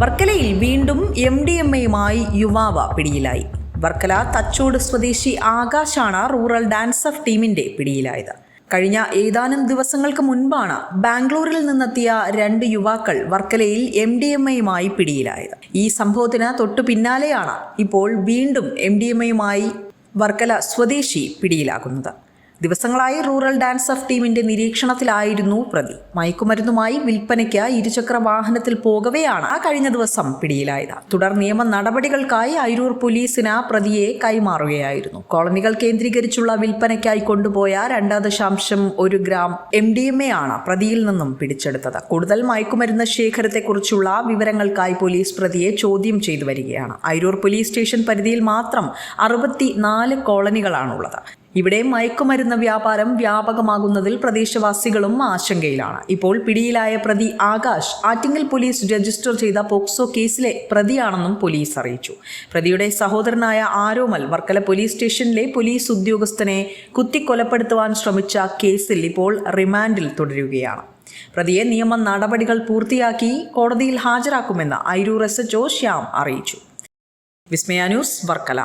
വർക്കലയിൽ വീണ്ടും M D M എയുമായി യുവാവ് പിടിയിലായി. വർക്കല തച്ചോട് സ്വദേശി ആകാശാണ് റൂറൽ ഡാൻസ് ഓഫ് ടീമിന്റെ പിടിയിലായത്. കഴിഞ്ഞ ഏതാനും ദിവസങ്ങൾക്ക് മുൻപാണ് ബാംഗ്ലൂരിൽ നിന്നെത്തിയ രണ്ട് യുവാക്കൾ വർക്കലയിൽ എം ഡി എം എയുമായി പിടിയിലായത്. ഈ സംഭവത്തിന് തൊട്ടു പിന്നാലെയാണ് ഇപ്പോൾ വീണ്ടും എം ഡി എം എയുമായി വർക്കല സ്വദേശി പിടിയിലാകുന്നത്. ദിവസങ്ങളായി റൂറൽ ഡാൻസ് ഓഫ് ടീമിന്റെ നിരീക്ഷണത്തിലായിരുന്നു പ്രതി. മയക്കുമരുന്നുമായി വിൽപ്പനയ്ക്ക് ഇരുചക്ര വാഹനത്തിൽ പോകവെയാണ് ആ കഴിഞ്ഞ ദിവസം പിടിയിലായത്. തുടർ നിയമ നടപടികൾക്കായി അരൂർ പോലീസിന് പ്രതിയെ കൈമാറുകയായിരുന്നു. കോളനികൾ കേന്ദ്രീകരിച്ചുള്ള വിൽപ്പനയ്ക്കായി കൊണ്ടുപോയ രണ്ട് ദശാംശം ഒരു gram M D M A ആണ് പ്രതിയിൽ നിന്നും പിടിച്ചെടുത്തത്. കൂടുതൽ മയക്കുമരുന്ന് ശേഖരത്തെക്കുറിച്ചുള്ള വിവരങ്ങൾക്കായി പോലീസ് പ്രതിയെ ചോദ്യം ചെയ്തു വരികയാണ്. അരൂർ പോലീസ് സ്റ്റേഷൻ പരിധിയിൽ മാത്രം അറുപത്തി നാല് കോളനികളാണുള്ളത്. ഇവിടെ മയക്കുമരുന്ന് വ്യാപാരം വ്യാപകമാകുന്നതിൽ പ്രദേശവാസികളും ആശങ്കയിലാണ്. ഇപ്പോൾ പിടിയിലായ പ്രതി ആകാശ് ആറ്റിങ്ങൽ പോലീസ് രജിസ്റ്റർ ചെയ്ത പോക്സോ കേസിലെ പ്രതിയാണെന്നും പോലീസ് അറിയിച്ചു. പ്രതിയുടെ സഹോദരനായ ആരോമൽ വർക്കല പോലീസ് സ്റ്റേഷനിലെ പോലീസ് ഉദ്യോഗസ്ഥനെ കുത്തിക്കൊലപ്പെടുത്തുവാൻ ശ്രമിച്ച കേസിൽ ഇപ്പോൾ റിമാൻഡിൽ തുടരുകയാണ്. പ്രതിയെ നിയമ നടപടികൾ പൂർത്തിയാക്കി കോടതിയിൽ ഹാജരാക്കുമെന്ന് ഐരൂർ എസ് എച്ച് ശ്യാം അറിയിച്ചു. വിസ്മയ ന്യൂസ് വർക്കല.